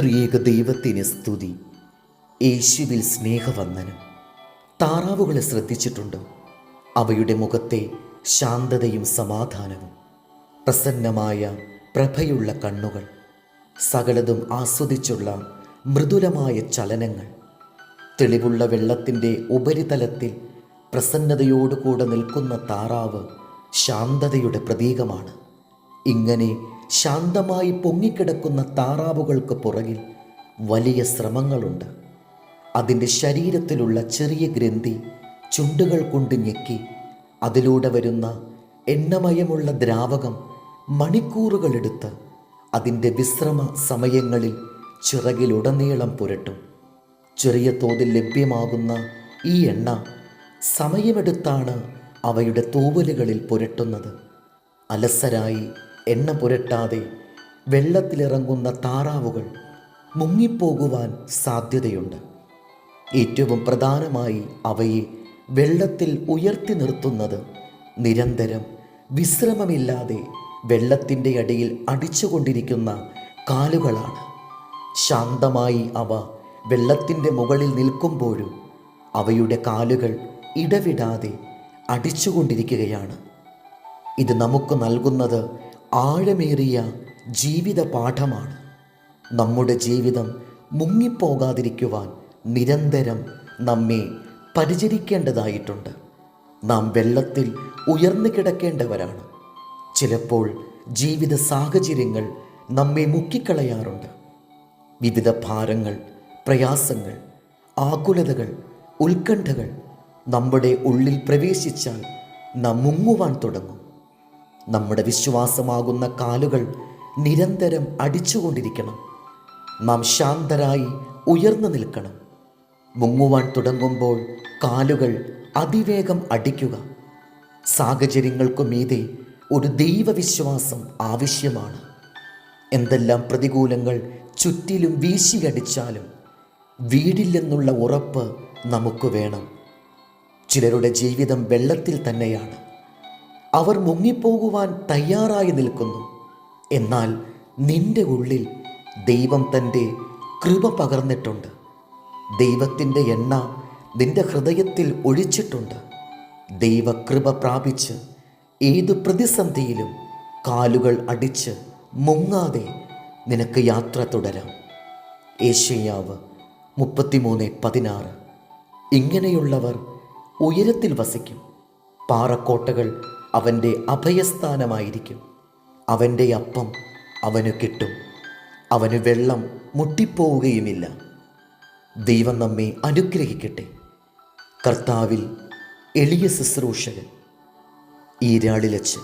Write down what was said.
ത്രിയേക ദൈവത്തിന് സ്തുതി. യേശുവിൽ സ്നേഹവന്ദനം. താറാവുകളെ ശ്രദ്ധിച്ചിട്ടുണ്ട്? അവയുടെ മുഖത്തെ ശാന്തതയും സമാധാനവും. പ്രസന്നമായ പ്രഭയുള്ള കണ്ണുകൾ. സകലതും ആസ്വദിച്ചുള്ള മൃദുലമായ ചലനങ്ങൾ. തെളിവുള്ള വെള്ളത്തിന്റെ ഉപരിതലത്തിൽ പ്രസന്നതയോടുകൂടെ നിൽക്കുന്ന താറാവ് ശാന്തതയുടെ പ്രതീകമാണ്. ഇങ്ങനെ ശാന്തമായി പൊങ്ങിക്കിടക്കുന്ന താറാവുകൾക്ക് പുറകിൽ വലിയ ശ്രമങ്ങളുണ്ട്. അതിന്റെ ശരീരത്തിലുള്ള ചെറിയ ഗ്രന്ഥി ചുണ്ടുകൾ കൊണ്ട് ഞെക്കി അതിലൂടെ വരുന്ന എണ്ണമയമുള്ള ദ്രാവകം മണിക്കൂറുകളെടുത്ത് അതിന്റെ വിശ്രമ സമയങ്ങളിൽ ചിറകിലുടനീളം പുരട്ടും. ചെറിയ തോതിൽ ലഭ്യമാകുന്ന ഈ എണ്ണ സമയമെടുത്താണ് അവയുടെ തൂവലുകളിൽ പുരട്ടുന്നത്. അലസരായി എണ്ണ പുരട്ടാതെ വെള്ളത്തിലിറങ്ങുന്ന താറാവുകൾ മുങ്ങിപ്പോകുവാൻ സാധ്യതയുണ്ട്. ഏറ്റവും പ്രധാനമായി അവയെ വെള്ളത്തിൽ ഉയർത്തി നിർത്തുന്നത് നിരന്തരം വിശ്രമമില്ലാതെ വെള്ളത്തിന്റെ അടിയിൽ അടിച്ചുകൊണ്ടിരിക്കുന്ന കാലുകളാണ്. ശാന്തമായി അവ വെള്ളത്തിന്റെ മുകളിൽ നിൽക്കുമ്പോഴും അവയുടെ കാലുകൾ ഇടവിടാതെ അടിച്ചുകൊണ്ടിരിക്കുകയാണ്. ഇത് നമുക്ക് നൽകുന്നത് ആഴമേറിയ ജീവിത പാഠമാണ് നമ്മുടെ ജീവിതം മുങ്ങിപ്പോകാതിരിക്കുവാൻ നിരന്തരം നമ്മെ പരിചരിക്കേണ്ടതായിട്ടുണ്ട്. നാം വെള്ളത്തിൽ ഉയർന്നു കിടക്കേണ്ടവരാണ്. ചിലപ്പോൾ ജീവിത സാഹചര്യങ്ങൾ നമ്മെ മുക്കിക്കളയാറുണ്ട്. വിവിധ ഭാരങ്ങൾ പ്രയാസങ്ങൾ ആകുലതകൾ ഉത്കണ്ഠകൾ നമ്മുടെ ഉള്ളിൽ പ്രവേശിച്ചാൽ നാം മുങ്ങുവാൻ തുടങ്ങും. നമ്മുടെ വിശ്വാസമാകുന്ന കാലുകൾ നിരന്തരം അടിച്ചുകൊണ്ടിരിക്കണം. നാം ശാന്തരായി ഉയർന്നു നിൽക്കണം. മുങ്ങുവാൻ തുടങ്ങുമ്പോൾ കാലുകൾ അതിവേഗം അടിക്കുക. സാഹചര്യങ്ങൾക്കു മീതെ ഒരു ദൈവവിശ്വാസം ആവശ്യമാണ്. എന്തെല്ലാം പ്രതികൂലങ്ങൾ ചുറ്റിലും വീശിയടിച്ചാലും വീടില്ലെന്നുള്ള ഉറപ്പ് നമുക്ക് വേണം. ചിലരുടെ ജീവിതം വെള്ളത്തിൽ തന്നെയാണ്. അവർ മുങ്ങിപ്പോകുവാൻ തയ്യാറായി നിൽക്കുന്നു. എന്നാൽ നിന്റെ ഉള്ളിൽ ദൈവം തന്റെ കൃപ പകർന്നിട്ടുണ്ട്. ദൈവത്തിന്റെ എണ്ണ നിന്റെ ഹൃദയത്തിൽ ഒഴിച്ചിട്ടുണ്ട്. ദൈവകൃപ പ്രാപിച്ച് ഏതു പ്രതിസന്ധിയിലും കാലുകൾ അടിച്ച് മുങ്ങാതെ നിനക്ക് യാത്ര തുടരാം. ഏഷ്യാവ് മുപ്പത്തിമൂന്ന് പതിനാറ്. ഇങ്ങനെയുള്ളവർ ഉയരത്തിൽ വസിക്കും. പാറക്കോട്ടകൾ അവന്റെ അഭയസ്ഥാനമായിരിക്കും. അവന്റെ അപ്പം അവന് കിട്ടും. അവന് വെള്ളം മുട്ടിപ്പോവുകയുമില്ല. ദൈവം നമ്മെ അനുഗ്രഹിക്കട്ടെ. കർത്താവിൽ എളിയ ശുശ്രൂഷകൻ ഈരാളിലച്ച്